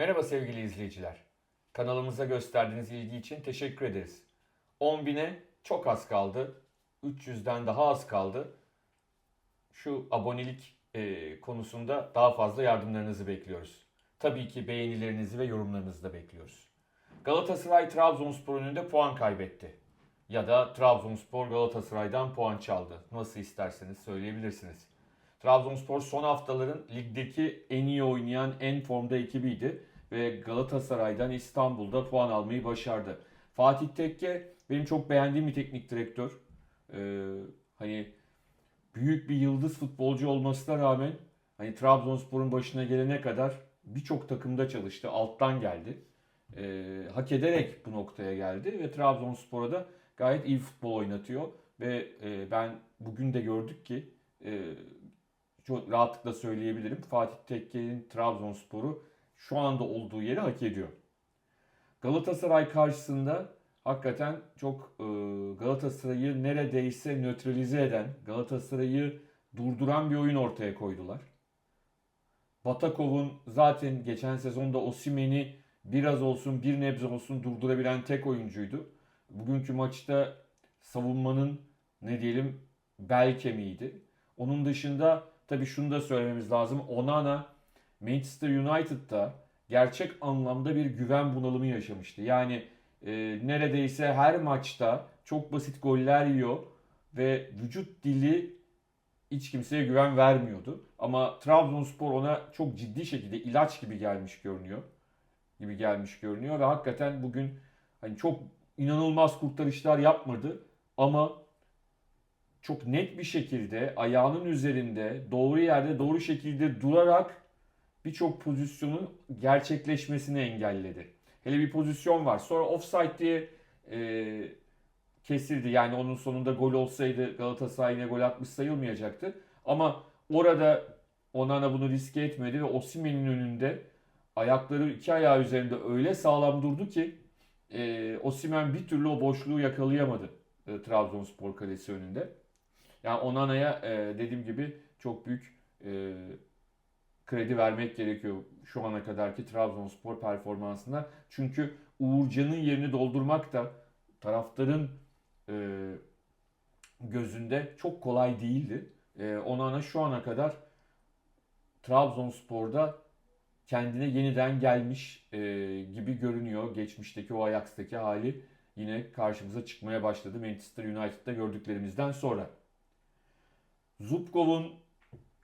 Merhaba sevgili izleyiciler. Kanalımıza gösterdiğiniz ilgi için teşekkür ederiz. 10.000'e çok az kaldı. 300'den daha az kaldı. Şu abonelik e, konusunda daha fazla yardımlarınızı bekliyoruz. Tabii ki beğenilerinizi ve yorumlarınızı da bekliyoruz. Galatasaray Trabzonspor önünde puan kaybetti. Ya da Trabzonspor Galatasaray'dan puan çaldı. Nasıl isterseniz söyleyebilirsiniz. Trabzonspor son haftaların ligdeki en iyi oynayan, en formda ekibiydi ve Galatasaray'dan İstanbul'da puan almayı başardı. Fatih Tekke benim çok beğendiğim bir teknik direktör. Ee, hani büyük bir yıldız futbolcu olmasına rağmen hani Trabzonspor'un başına gelene kadar birçok takımda çalıştı. Alttan geldi. Ee, hak ederek bu noktaya geldi ve Trabzonspor'a da gayet iyi futbol oynatıyor ve e, ben bugün de gördük ki e, çok rahatlıkla söyleyebilirim. Fatih Tekke'nin Trabzonspor'u şu anda olduğu yeri hak ediyor. Galatasaray karşısında hakikaten çok e, Galatasaray'ı neredeyse nötralize eden, Galatasaray'ı durduran bir oyun ortaya koydular. Batakov'un zaten geçen sezonda Osimhen'i biraz olsun bir nebze olsun durdurabilen tek oyuncuydu. Bugünkü maçta savunmanın ne diyelim bel kemiğiydi. Onun dışında tabii şunu da söylememiz lazım. Onana Manchester United'da gerçek anlamda bir güven bunalımı yaşamıştı. Yani e, neredeyse her maçta çok basit goller yiyor ve vücut dili hiç kimseye güven vermiyordu. Ama Trabzonspor ona çok ciddi şekilde ilaç gibi gelmiş görünüyor. Gibi gelmiş görünüyor ve hakikaten bugün hani çok inanılmaz kurtarışlar yapmadı ama çok net bir şekilde ayağının üzerinde doğru yerde doğru şekilde durarak birçok pozisyonun gerçekleşmesini engelledi. Hele bir pozisyon var. Sonra offside diye e, kesildi. Yani onun sonunda gol olsaydı Galatasaray yine gol atmış sayılmayacaktı. Ama orada Onana bunu riske etmedi ve Osimhen'in önünde ayakları iki ayağı üzerinde öyle sağlam durdu ki e, Osimhen bir türlü o boşluğu yakalayamadı e, Trabzonspor kalesi önünde. Yani Onana'ya e, dediğim gibi çok büyük e, kredi vermek gerekiyor şu ana kadarki Trabzonspor performansına. Çünkü Uğurcan'ın yerini doldurmak da taraftarın e, gözünde çok kolay değildi. E, Onana şu ana kadar Trabzonspor'da kendine yeniden gelmiş e, gibi görünüyor. Geçmişteki o Ajax'taki hali yine karşımıza çıkmaya başladı Manchester United'da gördüklerimizden sonra. Zubkov'un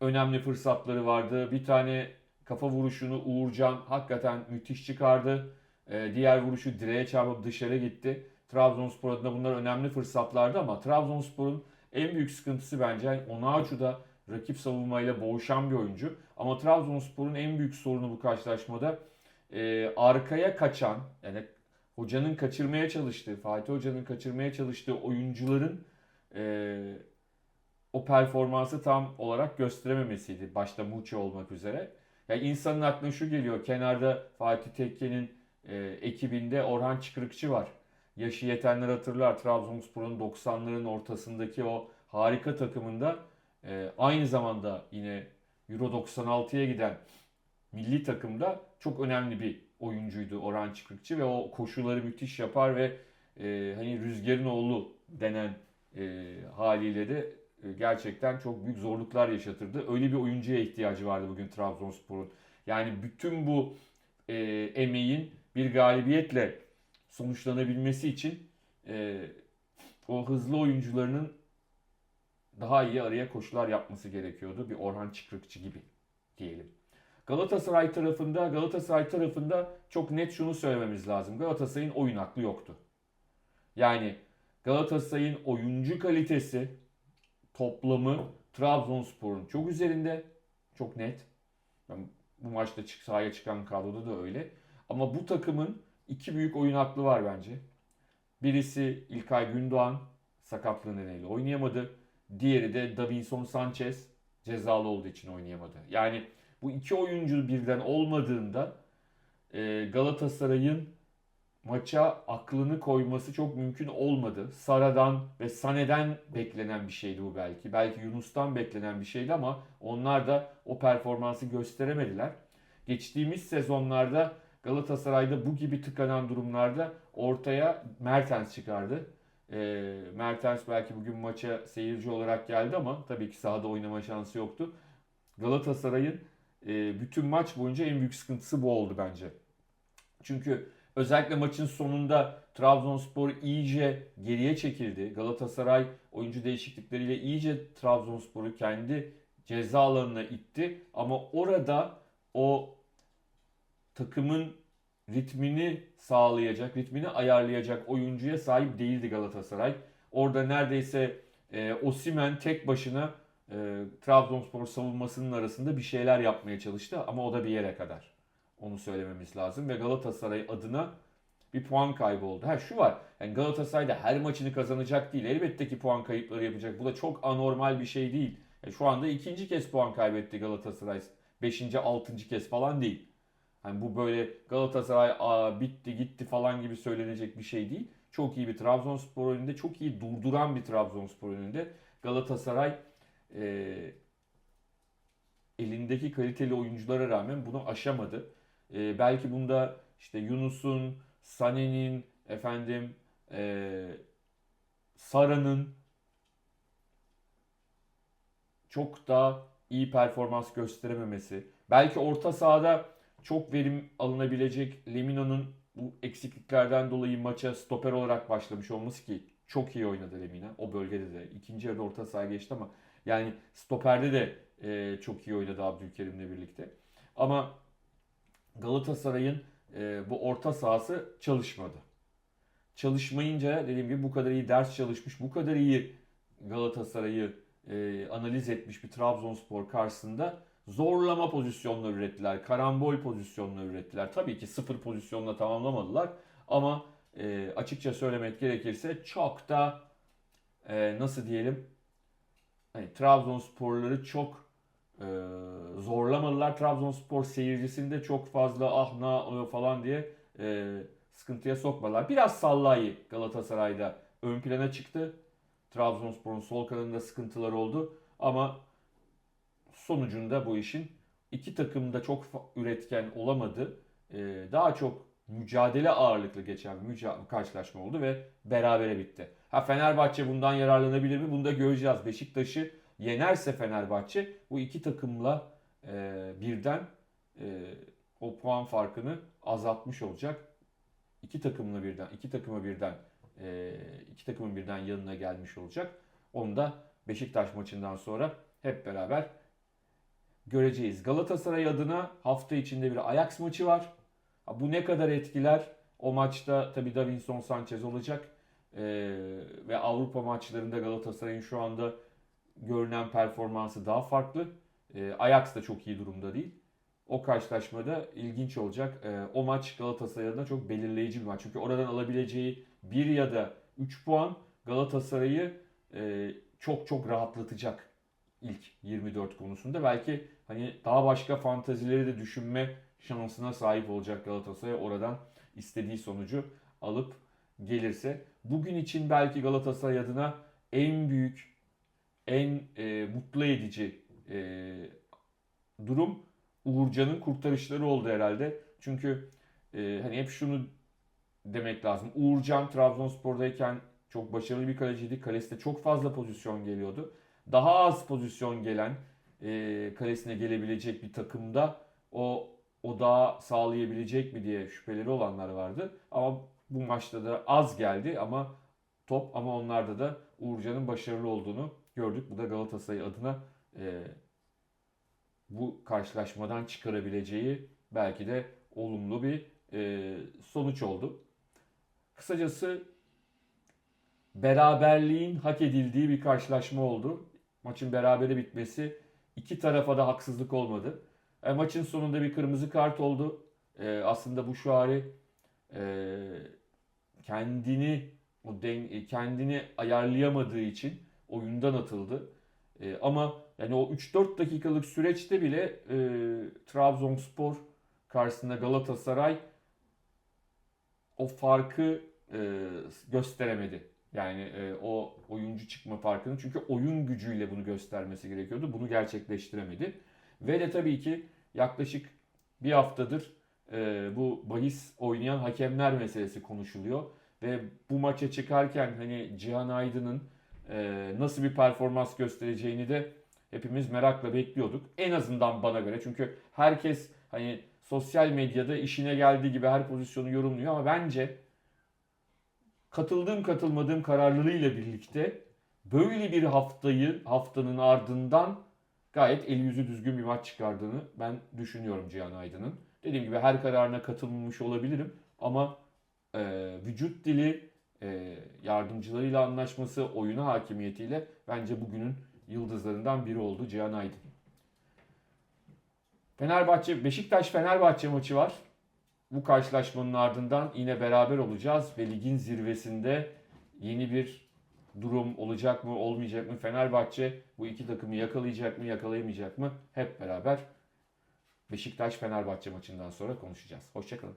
önemli fırsatları vardı. Bir tane kafa vuruşunu Uğurcan hakikaten müthiş çıkardı. Ee, diğer vuruşu direğe çarpıp dışarı gitti. Trabzonspor adına bunlar önemli fırsatlardı ama Trabzonspor'un en büyük sıkıntısı bence Onaçu'da rakip savunmayla boğuşan bir oyuncu. Ama Trabzonspor'un en büyük sorunu bu karşılaşmada e, arkaya kaçan yani hocanın kaçırmaya çalıştığı, Fatih Hoca'nın kaçırmaya çalıştığı oyuncuların e, o performansı tam olarak gösterememesiydi. Başta Muçi olmak üzere. Yani insanın aklına şu geliyor. Kenarda Fatih Tekke'nin e, ekibinde Orhan Çıkırıkçı var. Yaşı yetenler hatırlar. Trabzonspor'un 90'ların ortasındaki o harika takımında e, aynı zamanda yine Euro 96'ya giden milli takımda çok önemli bir oyuncuydu Orhan Çıkırıkçı ve o koşuları müthiş yapar ve e, hani rüzgarın oğlu denen e, haliyle de gerçekten çok büyük zorluklar yaşatırdı. Öyle bir oyuncuya ihtiyacı vardı bugün Trabzonspor'un. Yani bütün bu e, emeğin bir galibiyetle sonuçlanabilmesi için e, o hızlı oyuncularının daha iyi araya koşular yapması gerekiyordu. Bir Orhan Çıkrıkçı gibi diyelim. Galatasaray tarafında Galatasaray tarafında çok net şunu söylememiz lazım. Galatasaray'ın oyun aklı yoktu. Yani Galatasaray'ın oyuncu kalitesi toplamı Trabzonspor'un çok üzerinde. Çok net. Yani bu maçta çık sahaya çıkan kadroda da öyle. Ama bu takımın iki büyük oyun aklı var bence. Birisi İlkay Gündoğan sakatlığı nedeniyle oynayamadı. Diğeri de Davinson Sanchez cezalı olduğu için oynayamadı. Yani bu iki oyuncu birden olmadığında e, Galatasaray'ın maça aklını koyması çok mümkün olmadı. Sara'dan ve Sane'den beklenen bir şeydi bu belki. Belki Yunus'tan beklenen bir şeydi ama onlar da o performansı gösteremediler. geçtiğimiz sezonlarda Galatasaray'da bu gibi tıkanan durumlarda ortaya Mertens çıkardı. E, Mertens belki bugün maça seyirci olarak geldi ama tabii ki sahada oynama şansı yoktu. Galatasaray'ın e, bütün maç boyunca en büyük sıkıntısı bu oldu bence. Çünkü özellikle maçın sonunda Trabzonspor iyice geriye çekildi. Galatasaray oyuncu değişiklikleriyle iyice Trabzonspor'u kendi ceza alanına itti. Ama orada o takımın ritmini sağlayacak, ritmini ayarlayacak oyuncuya sahip değildi Galatasaray. Orada neredeyse e, Osimen tek başına e, Trabzonspor savunmasının arasında bir şeyler yapmaya çalıştı ama o da bir yere kadar. Onu söylememiz lazım ve Galatasaray adına bir puan kaybı oldu. Ha şu var. Yani Galatasaray da her maçını kazanacak değil. Elbette ki puan kayıpları yapacak. Bu da çok anormal bir şey değil. Yani şu anda ikinci kez puan kaybetti Galatasaray. Beşinci, altıncı kez falan değil. Hani bu böyle Galatasaray Aa, bitti gitti falan gibi söylenecek bir şey değil. Çok iyi bir Trabzonspor önünde, çok iyi durduran bir Trabzonspor önünde. Galatasaray e, elindeki kaliteli oyunculara rağmen bunu aşamadı. E, belki bunda işte Yunus'un, Sané'nin, efendim e, Sara'nın çok da iyi performans gösterememesi. Belki orta sahada çok verim alınabilecek Lemina'nın bu eksikliklerden dolayı maça stoper olarak başlamış olması ki çok iyi oynadı Lemina o bölgede de. İkinci yarıda orta sahaya geçti ama yani stoperde de e, çok iyi oynadı Abdülkerim'le birlikte. Ama Galatasaray'ın e, bu orta sahası çalışmadı. Çalışmayınca dediğim gibi bu kadar iyi ders çalışmış, bu kadar iyi Galatasaray'ı e, analiz etmiş bir Trabzonspor karşısında zorlama pozisyonları ürettiler. Karambol pozisyonları ürettiler. Tabii ki sıfır pozisyonla tamamlamadılar. Ama e, açıkça söylemek gerekirse çok da e, nasıl diyelim hani, Trabzonsporları çok e, zorlamadılar. Trabzonspor seyircisinde çok fazla ah na falan diye e, sıkıntıya sokmadılar. Biraz Sallahi Galatasaray'da ön plana çıktı. Trabzonspor'un sol kanadında sıkıntılar oldu. Ama sonucunda bu işin iki takım da çok üretken olamadı. Ee, daha çok mücadele ağırlıklı geçen müca- karşılaşma oldu ve berabere bitti. Ha Fenerbahçe bundan yararlanabilir mi? Bunu da göreceğiz. Beşiktaş'ı yenerse Fenerbahçe bu iki takımla e, birden e, o puan farkını azaltmış olacak. İki takımla birden, iki takıma birden, e, iki takımın birden yanına gelmiş olacak. Onu da Beşiktaş maçından sonra hep beraber göreceğiz. Galatasaray adına hafta içinde bir Ajax maçı var. Bu ne kadar etkiler? O maçta tabii Davinson Sanchez olacak. Ee, ve Avrupa maçlarında Galatasaray'ın şu anda görünen performansı daha farklı. Ee, Ajax da çok iyi durumda değil. O karşılaşmada ilginç olacak. Ee, o maç Galatasaray adına çok belirleyici bir maç. Çünkü oradan alabileceği 1 ya da 3 puan Galatasaray'ı e, çok çok rahatlatacak ilk 24 konusunda. Belki hani daha başka fantazileri de düşünme şansına sahip olacak Galatasaray oradan istediği sonucu alıp gelirse. Bugün için belki Galatasaray adına en büyük, en e, mutlu edici e, durum Uğurcan'ın kurtarışları oldu herhalde. Çünkü e, hani hep şunu demek lazım. Uğurcan Trabzonspor'dayken çok başarılı bir kaleciydi. Kalesinde çok fazla pozisyon geliyordu. Daha az pozisyon gelen e, kalesine gelebilecek bir takımda o o daha sağlayabilecek mi diye şüpheleri olanlar vardı. Ama bu maçta da az geldi ama top ama onlarda da Uğurcan'ın başarılı olduğunu gördük. Bu da Galatasaray adına e, bu karşılaşmadan çıkarabileceği belki de olumlu bir e, sonuç oldu. Kısacası beraberliğin hak edildiği bir karşılaşma oldu. Maçın berabere bitmesi iki tarafa da haksızlık olmadı. E, maçın sonunda bir kırmızı kart oldu. E, aslında bu şuari e, kendini o den, kendini ayarlayamadığı için oyundan atıldı. E, ama yani o 3-4 dakikalık süreçte bile e, Trabzonspor karşısında Galatasaray o farkı e, gösteremedi. Yani e, o oyuncu çıkma farkını çünkü oyun gücüyle bunu göstermesi gerekiyordu. Bunu gerçekleştiremedi. Ve de tabii ki yaklaşık bir haftadır e, bu bahis oynayan hakemler meselesi konuşuluyor. Ve bu maça çıkarken hani Cihan Aydın'ın nasıl bir performans göstereceğini de hepimiz merakla bekliyorduk. En azından bana göre. Çünkü herkes hani sosyal medyada işine geldiği gibi her pozisyonu yorumluyor ama bence katıldığım katılmadığım kararlılığıyla birlikte böyle bir haftayı haftanın ardından gayet eli yüzü düzgün bir maç çıkardığını ben düşünüyorum Cihan Aydın'ın. Dediğim gibi her kararına katılmamış olabilirim ama e, vücut dili, yardımcılarıyla anlaşması, oyuna hakimiyetiyle bence bugünün yıldızlarından biri oldu Cihan Aydın. Fenerbahçe, Beşiktaş Fenerbahçe maçı var. Bu karşılaşmanın ardından yine beraber olacağız ve ligin zirvesinde yeni bir durum olacak mı, olmayacak mı? Fenerbahçe bu iki takımı yakalayacak mı, yakalayamayacak mı? Hep beraber Beşiktaş Fenerbahçe maçından sonra konuşacağız. Hoşçakalın.